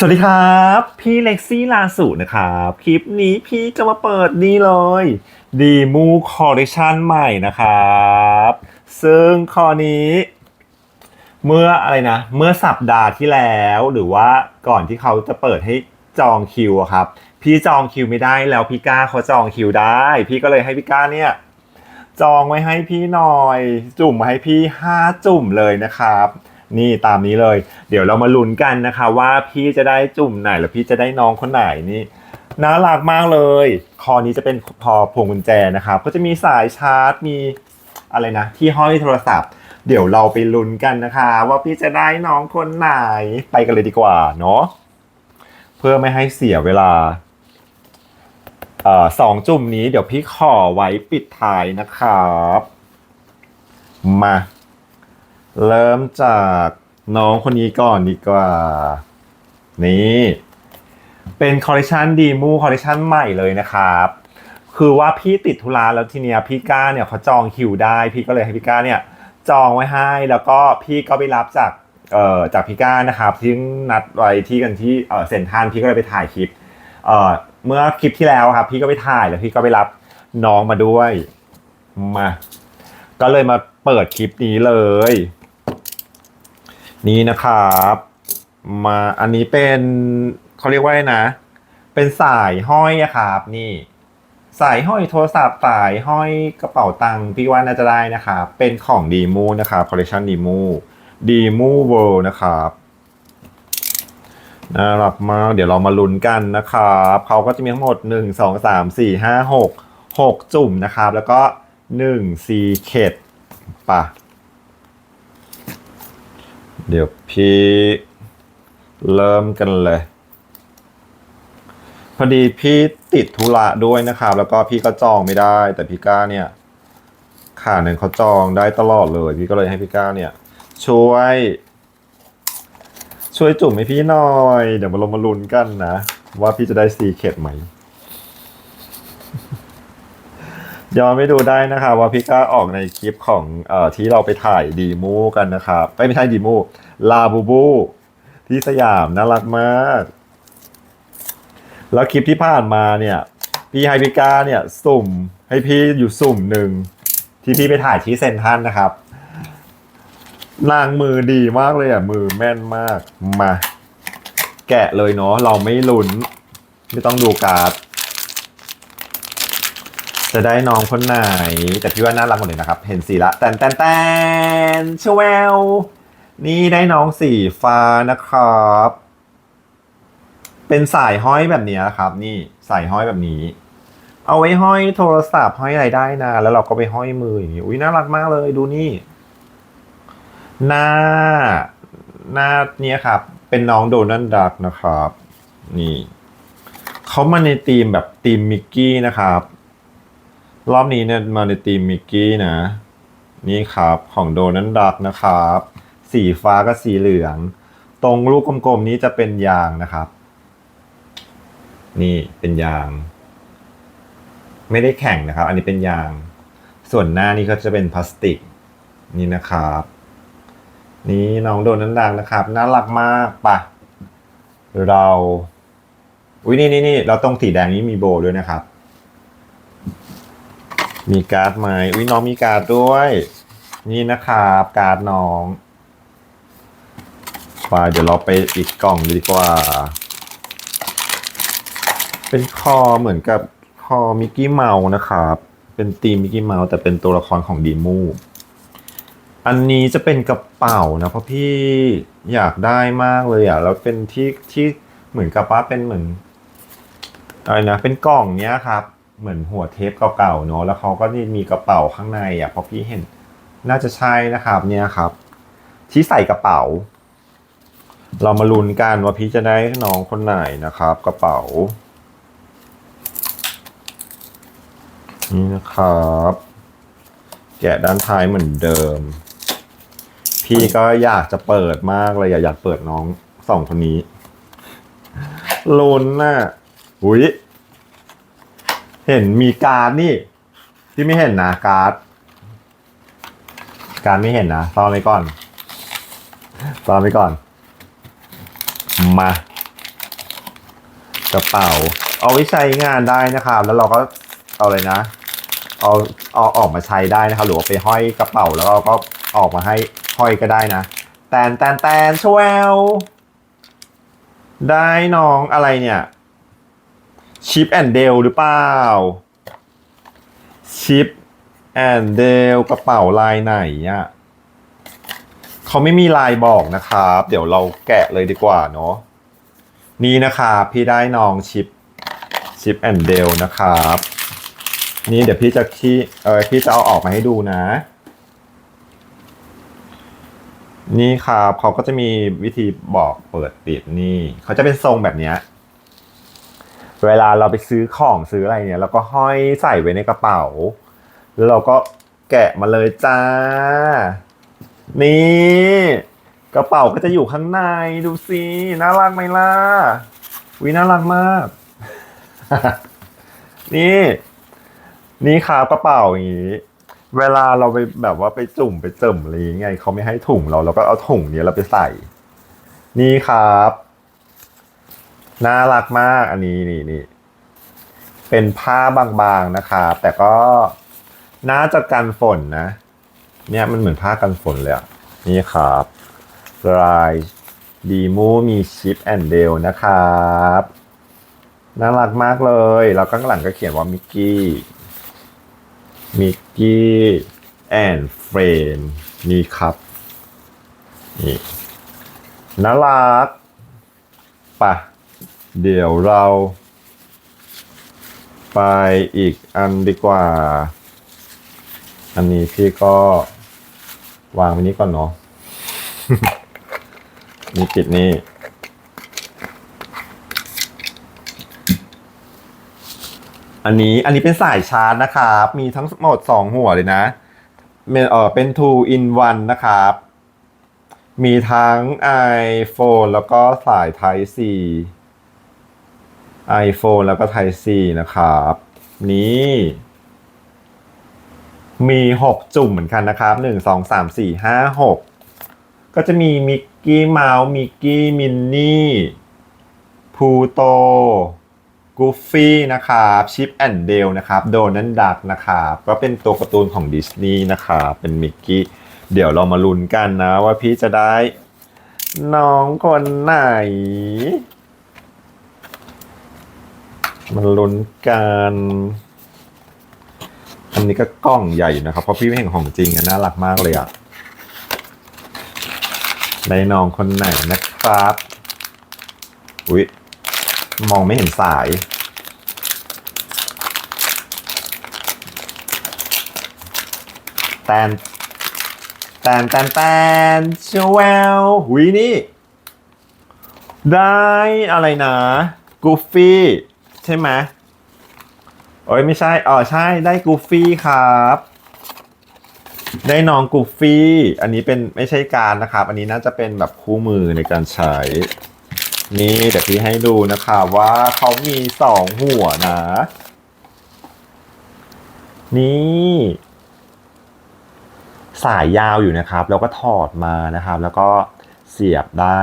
สวัสดีครับ พี่เล็กซี่ลาสุนะครับ คลิปนี้พี่จะมาเปิดนี่เลย ดีมูคอลเลคชันใหม่นะครับ ซึ่งคอนี้ เมื่ออะไรนะ เมื่อสัปดาห์ที่แล้ว หรือว่าก่อนที่เขาจะเปิดให้จองคิวอะครับ พี่จองคิวไม่ได้แล้วพี่ก้าเขาจองคิวได้ พี่ก็เลยให้พี่ก้าเนี่ยจองไว้ให้พี่หน่อย จุ่มมาให้พี่ห้าจุ่มเลยนะครับ นี่ตามนี้เลย เดี๋ยวเรามาลุ้นกันนะคะ ว่าพี่จะได้จุ่มไหน แล้วพี่จะได้น้องคนไหนนี่น่ารักมากเลย คอนี้จะเป็นพอพวงกุญแจนะครับ ก็จะมีสายชาร์จมีอะไรนะ ที่ห้อยโทรศัพท์ เดี๋ยวเราไปลุ้นกันนะคะ ว่าพี่จะได้น้องคนไหนไปกันเลยดีกว่าเนาะเพื่อไม่ให้เสียเวลาออสองจุ่มนี้เดี๋ยวพี่ขอไว้ปิดท้ายนะครับ มา เริ่มจากน้องคนนี้ก่อนดีกว่า นี่ เป็นคอลเลคชันดีมูคอลเลคชันใหม่เลยนะครับ คือว่าพี่ติดธุระแล้วทีเนี้ยพี่ก้าเนี่ยเขาจองคิวได้ พี่ก็เลยให้พี่ก้าเนี่ยจองไว้ให้แล้วก็พี่ก็ไปรับจากเอ่อจากพี่ก้านะครับที่นัดไว้ที่กันที่เอ่อเซนทรันพี่ก็เลยไปถ่ายคลิปเอ่อเมื่อคลิปที่แล้วครับ พี่ก็ไปถ่ายแล้วพี่ก็ไปรับน้องมาด้วยมาก็เลยมาเปิดคลิปนี้เลย นี่นะครับมาอันนี้เป็นเขาเรียกว่าไงนะ เป็นสายห้อยอะครับ นี่ สายห้อยโทรศัพท์สายห้อยกระเป๋าตังค์พี่ว่าน่าจะได้นะครับเป็นของดีมูนะครับคอลเลคชันดีมูดีมูเวิลด์นะครับน่ารักมากเดี๋ยวเรามาลุ้นกันนะครับเขาก็จะมีทั้งหมด 1 2 3 4 5 6 6 จุ่มนะครับ แล้วก็1 4เข็ดปะ เดี๋ยวพี่เริ่มกันเลย พอดีพี่ติดธุระด้วยนะครับ แล้วก็พี่ก็จองไม่ได้ แต่พี่ก้าเนี่ยขาหนึ่งเขาจองได้ตลอดเลย พี่ก็เลยให้พี่ก้าเนี่ย ช่วย ช่วยจุ่มให้พี่หน่อย เดี๋ยวมาลงมาลุ้นกันนะ ว่าพี่จะได้ซีเคดไหม ย้อนไปดูได้นะครับว่าพี่ก้าออกในคลิปของเอ่อที่เราไปถ่ายดีมูกันนะครับไม่ไม่ใช่ดีมูลาบูบู ที่สยามน่ารักมาก แล้วคลิปที่ผ่านมาเนี่ย พี่ไฮพิก้าเนี่ยสุ่ม ให้พี่อยู่สุ่มหนึ่งที่พี่ไปถ่ายที่เซนทันนะครับนางมือดีมากเลยอะ มือแม่นมากมา แกะเลยเนาะเราไม่ลุ้น ไม่ต้องดูการ์ด จะได้น้องคนไหน แต่พี่ว่าน่ารักหมดเลยนะครับ เห็นสีละแตนแตนแตนชวลนี่ได้น้องสีฟ้านะครับ เป็นสายห้อยแบบนี้นะครับ นี่สายห้อยแบบนี้ เอาไว้ห้อยโทรศัพท์ห้อยอะไรได้นะแล้วเราก็ไปห้อยมืออย่างนี้อุ้ยน่ารักมากเลยดูนี่ หน้า หน้าเนี้ยครับ เป็นน้องโดนัลด์ดักนะครับ นี่เขามาในธีมแบบธีมมิกกี้นะครับ รอบนี้เนี่ยมาในธีมมิกกี้นะ นี่ครับของโดนัลด์ดักนะครับ สีฟ้ากับสีเหลือง ตรงลูกกลมๆนี้จะเป็นยางนะครับ นี่เป็นยาง ไม่ได้แข็งนะครับ อันนี้เป็นยาง ส่วนหน้านี่ก็จะเป็นพลาสติก นี่นะครับ นี่น้องโดนนันดังนะครับ น่ารักมากปะเราอุ้ยนี่นี่นี่เราตรงสีแดงนี้มีโบด้วยนะครับ มีการ์ดไหมอุ้ยน้องมีการ์ดด้วย นี่นะครับการ์ดน้องไปเดี๋ยวเราไปอีกกล่องดีกว่า เป็นคอเหมือนกับคอมิกกี้เมาส์นะครับ เป็นธีมมิกกี้เมาส์แต่เป็นตัวละครของดีมูอันนี้จะเป็นกระเป๋านะเพราะพี่อยากได้มากเลยอะแล้วเป็นที่ที่เหมือนกับว่าเป็นเหมือนอะไรนะเป็นกล่องเนี้ยครับ เหมือนหัวเทปเก่าๆเนาะแล้วเขาก็นี่มีกระเป๋าข้างในอะเพราะพี่เห็น น่าจะใช่นะครับเนี่ยครับ ที่ใส่กระเป๋า เรามาลุ้นกันว่าพี่จะได้น้องคนไหนนะครับ กระเป๋า นี่นะครับ แกะด้านท้ายเหมือนเดิม พี่ก็อยากจะเปิดมากเลยอะอยากเปิดน้องสองคนนี้ลุ้นน่ะอุ้ย เห็นมีการ์ดนี่ ที่ไม่เห็นนะการ์ดการไม่เห็นนะซ่อนไว้ก่อนซ่อนไว้ก่อน มา กระเป๋า เอาไว้ใช้งานได้นะครับแล้วเราก็เอาเลยนะ เอาเอาออกมาใช้ได้นะครับหรือว่าไปห้อยกระเป๋าแล้วเราก็ออกมาให้ห้อยก็ได้นะแตนแตนแตนชวลได้น้องอะไรเนี่ย ชิปแอนเดลหรือเปล่าชิปแอนเดลกระเป๋าลายไหนอะเขาไม่มีลายบอกนะครับ เดี๋ยวเราแกะเลยดีกว่าเนาะนี่นะครับพี่ได้น้องชิปชิปแอนเดลนะครับ นี่เดี๋ยวพี่จะขี้เออพี่จะเอาออกมาให้ดูนะ นี่ครับเขาก็จะมีวิธีบอกเปิดปิดนี่ เขาจะเป็นทรงแบบเนี้ย เวลาเราไปซื้อของซื้ออะไรเนี่ยเราก็ห้อยใส่ไว้ในกระเป๋า แล้วเราก็แกะมาเลยจ้า นี่ กระเป๋าก็จะอยู่ข้างในดูสิน่ารักไหมล่ะวิน่ารักมาก นี่ นี่ครับกระเป๋าอย่างนี้เวลาเราไปแบบว่าไปจุ่มไปเจิมอะไรย่างเงี้ยเขาไม่ให้ถุงเราเราก็เอาถุงเนี้ยเราไปใส่ นี่ครับ น่ารักมาก อันนี้นี่นี่เป็นผ้าบางๆนะครับแต่ก็น่าจะกันฝนนะ เนี่ยมันเหมือนผ้ากันฝนเลยนี่ครับลายดีมูมีชิปแอนเดลนะครับน่ารักมากเลย แล้วข้างหลังก็เขียนว่ามิกกี้มิกกี้แอนเฟรนนี่ครับ นี่น่ารักปะ เดี๋ยวเรา ไปอีกอันดีกว่า อันนี้พี่ก็วางไว้นี้ก่อนเนาะนี่ปิดนี่อันนี้อันนี้เป็นสายชาร์จนะครับ มีทั้งหมดสองหัวเลยนะเป็นเออเป็น two in one นะครับ มีทั้ง iPhone แล้วก็สาย Type C iPhone แล้วก็ Type C นะครับ นี่ มี 6 จุ่มเหมือนกันนะครับ 1 2 3 4 5 6 ก็จะมีมิกกี้เมาส์มิกกี้มินนี่พูโตกูฟี่นะครับชิปแอนเดลนะครับโดนันดักนะครับก็เป็นตัวการ์ตูนของดิสนีย์นะครับเป็นมิกกี้เดี๋ยวเรามาลุ้นกันนะว่าพี่จะได้น้องคนไหน มันลุ้นกันอันนี้ก็กล้องใหญ่อยู่นะครับ เพราะพี่ไม่เห็นของจริงอะน่ารักมากเลยอะได้น้องคนไหนนะครับ อุ๊ย มองไม่เห็นสาย แตนแตนแตนแตนชวลหุยนี่ ได้อะไรนะกูฟี่ ใช่ไหมโอ้ยไม่ใช่อ๋อใช่ได้กูฟี่ครับ ได้น้องกูฟี่ อันนี้เป็นไม่ใช่การนะครับ อันนี้น่าจะเป็นแบบคู่มือในการใช้ นี่เดี๋ยวพี่ให้ดูนะคะว่าเขามีสองหัวนะ นี่ สายยาวอยู่นะครับ แล้วก็ถอดมานะครับ แล้วก็เสียบได้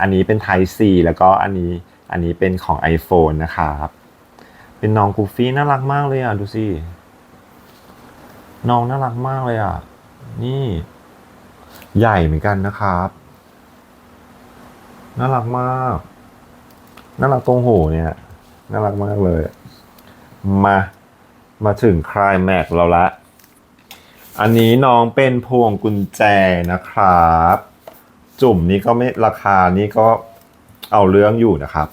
อันนี้เป็น Type C แล้วก็อันนี้อันนี้เป็นของ iPhone นะครับ เป็นน้องกูฟี่น่ารักมากเลยอะ ดูสิ น้องน่ารักมากเลยอะ นี่ ใหญ่เหมือนกันนะครับ น่ารักมาก น่ารักตรงหูเนี่ย น่ารักมากเลย มา มาถึงคลายแม็กเราละ อันนี้น้องเป็นพวงกุญแจนะครับ จุ่มนี้ก็ไม่ราคานี้ก็เอาเรื่องอยู่นะครับ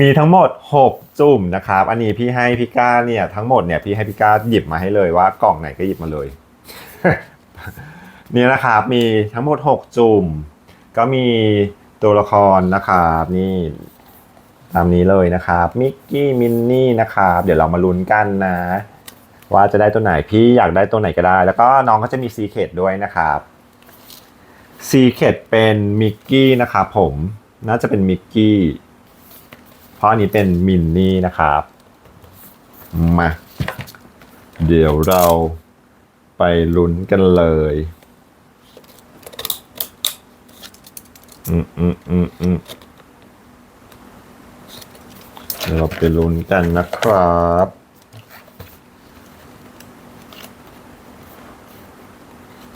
มีทั้งหมด 6 จุ่มนะครับ อันนี้พี่ให้พี่ก้าเนี่ยทั้งหมดเนี่ยพี่ให้พี่ก้าหยิบมาให้เลยว่ากล่องไหนก็หยิบมาเลย นี่นะครับมีทั้งหมด 6 จุ่ม ก็มีตัวละครนะครับนี่ตามนี้เลยนะครับมิกกี้มินนี่นะครับเดี๋ยวเรามาลุ้นกันนะ ว่าจะได้ตัวไหนพี่อยากได้ตัวไหนก็ได้ แล้วก็น้องก็จะมีซีเคดด้วยนะครับซีเคดเป็นมิกกี้นะครับผมน่าจะเป็นมิกกี้ เพราะอันนี้เป็นมินนี่นะครับ มา เดี๋ยวเราไปลุ้นกันเลยอืมอืมอืมอืมเดี๋ยวเราไปลุ้นกันนะครับ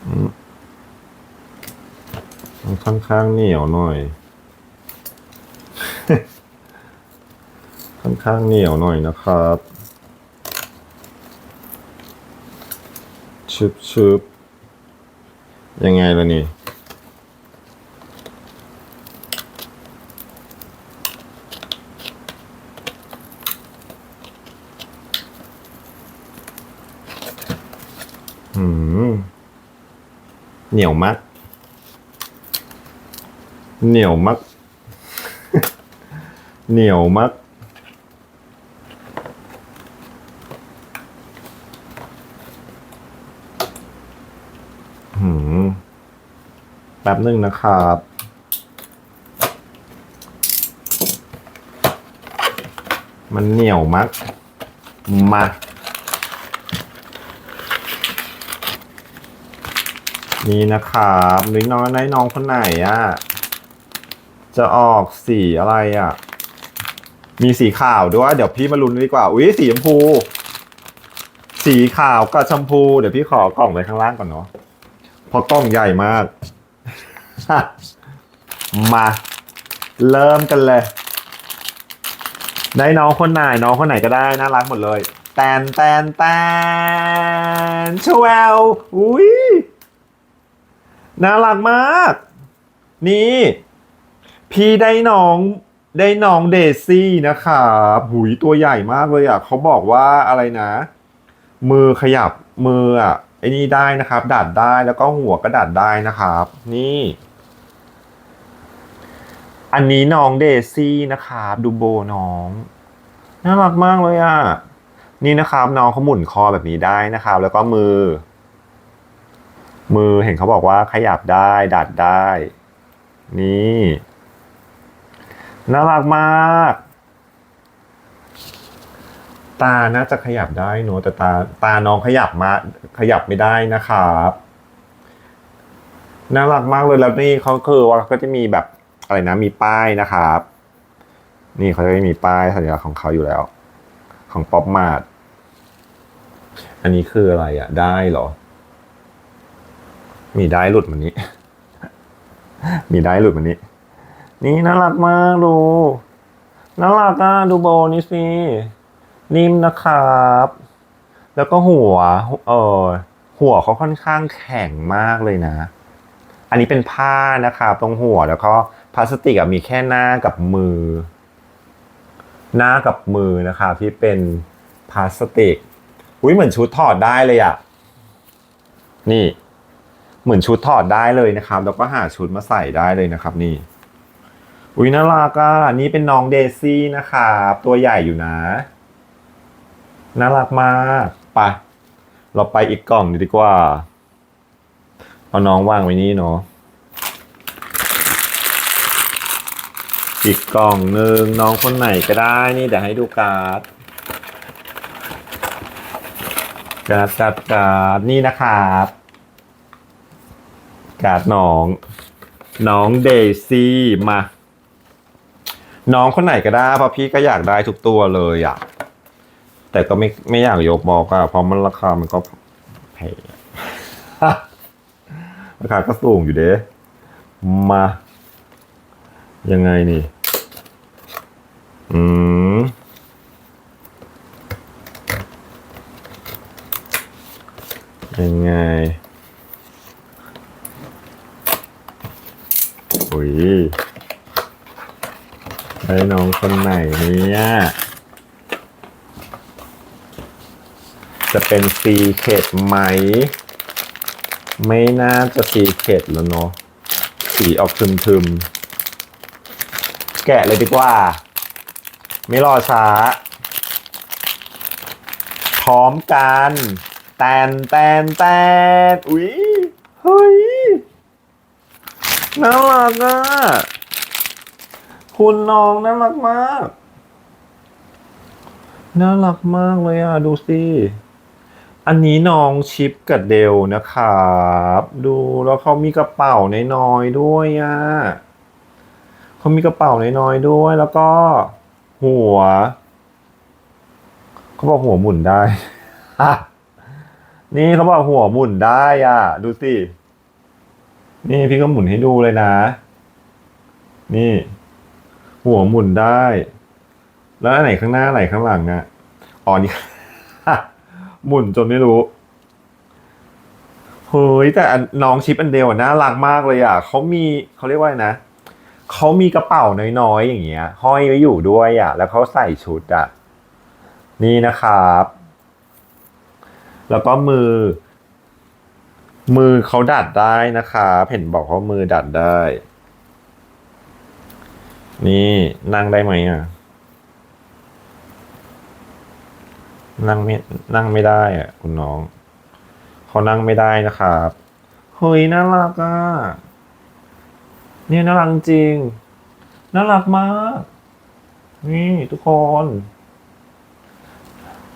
อืมค่อนข้างเหนียวหน่อย ค่อนข้างเหนียวหน่อยนะครับชึบชึบยังไงล่ะนี่หืมเหนียวมักเหนียวมักเหนียวมัก หืม แป๊บหนึ่งนะครับ มันเหนียวมักมา นี่นะครับนุ้ยน้อยน้อยน้องคนไหนอะจะออกสีอะไรอะมีสีขาวด้วย เดี๋ยวพี่มาลุ้นดีกว่า อุ้ยสีชมพู สีขาวกับชมพู เดี๋ยวพี่ขอกล่องไว้ข้างล่างก่อนเนาะ เพราะกล้องใหญ่มาก มา เริ่มกันเลย ได้น้องคนไหนน้องคนไหนก็ได้น่ารักหมดเลยแตนแตนแตนชวลอุ้ยน่ารักมาก นี่ พี่ได้น้องได้น้องเดซี่นะครับหุยตัวใหญ่มากเลยอะเขาบอกว่าอะไรนะ มือขยับมืออะไอ้นี่ได้นะครับ ดัดได้แล้วก็หัวก็ดัดได้นะครับ นี่ อันนี้น้องเดซี่นะครับดูโบน้อง น่ารักมากเลยอะ นี่นะครับน้องเขาหมุนคอแบบนี้ได้นะครับ แล้วก็มือ มือเห็นเขาบอกว่าขยับได้ ดัดได้ นี่ น่ารักมาก ตาน่าจะขยับได้เนอะแต่ตาตาน้องขยับมา ขยับไม่ได้นะครับน่ารักมากเลยแล้วนี่เขาคือว่าก็จะมีแบบ อะไรนะมีป้ายนะครับ นี่เขาจะมีป้ายสัญลักษณ์ของเขาอยู่แล้ว ของป๊อปมาดอันนี้คืออะไรอะ ได้เหรอ มีได้หลุดมันนี้ มีได้หลุดมันนี้ นี่น่ารักมากดูน่ารักอะดูโบนี่สินิ่มนะครับ แล้วก็หัว เออหัวเขาค่อนข้างแข็งมากเลยนะ อันนี้เป็นผ้านะครับตรงหัวแล้วก็ พลาสติกอะมีแค่หน้ากับมือ หน้ากับมือนะครับที่เป็นพลาสติกอุ้ยเหมือนชุดถอดได้เลยอะนี่ เหมือนชุดถอดได้เลยนะครับ แล้วก็หาชุดมาใส่ได้เลยนะครับ นี่ อุ้ยน่ารักอะนนี้เป็นน้องเดซี่นะครับตัวใหญ่อยู่นะน่ารักมากไปเราไปอีกกล่องดีกว่า เอาน้องวางไว้นี่เนาะ อีกกล่องหนึ่งน้องคนไหนก็ได้นี่เดี๋ยวให้ดูการ์ดการ์ดการ์ดการ์ดนี่นะครับการ์ดน้อง น้องเดซี่มา น้องคนไหนก็ได้เพราะพี่ก็อยากได้ทุกตัวเลยอะแต่ก็ไม่ไม่อยากยกบอกอะเพราะมันราคามันก็แพงราคาก็สูงอยู่เด้มา ยังไงนี่ อืม ยังไงอุ้ยไอ้น้องคนไหนเนี่ย จะเป็นซีเคดไหม ไม่น่าจะซีเคดแล้วเนาะ สีออกทึมๆ แกะเลยดีกว่า ไม่รอช้า พร้อมกันแตนแตนแตนอุ๊ยเฮ้ยน่ารักอะคุณน้องน่ารักมากน่ารักมากเลยอะ ดูสิ อันนี้น้องชิปกับเดลนะครับ ดูแล้วเขามีกระเป๋าน้อยๆด้วยอะ เขามีกระเป๋าน้อยๆด้วย แล้วก็หัว เขาบอกหัวหมุนได้อนี่เขาบอกหัวหมุนได้อะ ดูสิ นี่พี่ก็หมุนให้ดูเลยนะ นี่ หัวหมุนได้ แล้วอันไหนข้างหน้าอันไหนข้างหลังอะอ๋อนี่หมุนจนไม่รู้เฮ้ยแต่อน้องชิปอันเดลอะน่ารักมากเลยอะเขามีเขาเรียกว่านะ เขามีกระเป๋าน้อยๆอย่างเงี้ย ห้อยไว้อยู่ด้วยอะ แล้วเขาใส่ชุดอะ นี่นะครับ แล้วก็มือ มือเขาดัดได้นะครับเห็นบอกว่ามือดัดได้ นี่นั่งได้ไหมอะนั่งไม่นั่งไม่ได้อะ คุณน้องเขานั่งไม่ได้นะครับเฮ้ยน่ารักอะ เนี่ยน่ารักจริง น่ารักมาก นี่ทุกคน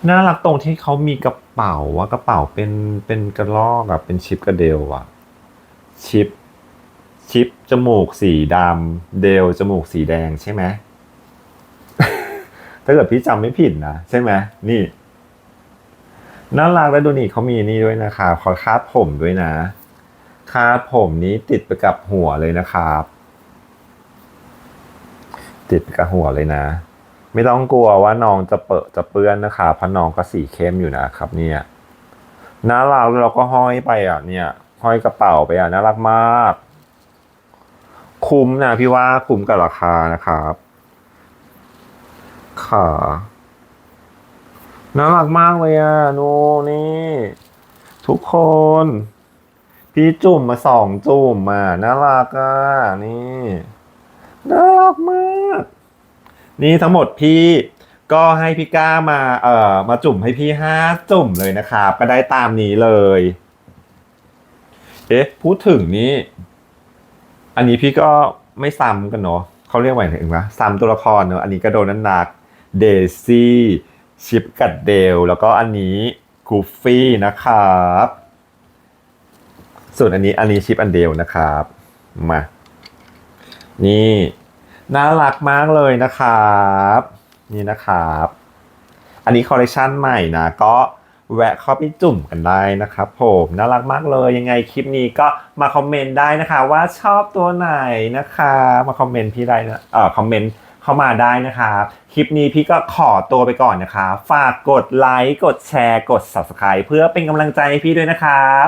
น่ารักตรงที่เขามีกระเป๋าว่ากระเป๋าเป็นเป็นกระลอกอะเป็นชิปกระเดลอะชิป ชิปจมูกสีดำเดลจมูกสีแดงใช่ไหมถ้าเกิดพี่จำไม่ผิดนะใช่ไหมนี่น่ารักแล้วดูนี่เขามีนี่ด้วยนะครับเขาคาดผมด้วยนะ คาดผมนี้ติดไปกับหัวเลยนะครับ ติดไปกับหัวเลยนะ ไม่ต้องกลัวว่าน้องจะเปอะจะเปื้อนนะคะเพราะน้องก็สีเข้มอยู่นะครับ เนี่ยน่ารักแล้วเราก็ห้อยไปอะ เนี่ย ห้อยกระเป๋าไปอะน่ารักมาก คุ้มนะพี่ว่าคุ้มกับราคานะครับค่ะน่ารักมากเลยอะโนนี่ ทุกคน พี่จุ่มมาสองจุ่มมาน่ารักอะนี่น่ารักมาก นี่ทั้งหมดพี่ก็ให้พี่ก้ามาเอ่อมาจุ่มให้พี่ห้าจุ่มเลยนะครับก็ได้ตามนี้เลย เอ๊ะพูดถึงนี้ อันนี้พี่ก็ไม่ซ้ำกันเนาะเขาเรียกว่าไงถึงวะซ้ำตัวละครเนาะอันนี้ก็โดนนันนักเดซี่ชิปกัดเดลแล้วก็อันนี้กูฟี่นะครับ ส่วนอันนี้อันนี้ชิปอันเดลนะครับมานี่น่ารักมากเลยนะครับ นี่นะครับ อันนี้คอลเลคชันใหม่นะ ก็แวะเข้าไปจุ่มกันได้นะครับผมน่ารักมากเลยยังไงคลิปนี้ก็มาคอมเมนต์ได้นะคะ ว่าชอบตัวไหนนะคะ มาคอมเมนต์พี่ได้นะเอ่อคอมเมนต์เข้ามาได้นะครับ คลิปนี้พี่ก็ขอตัวไปก่อนนะคะ ฝากกดไลค์กดแชร์กด subscribe เพื่อเป็นกำลังใจให้พี่ด้วยนะครับ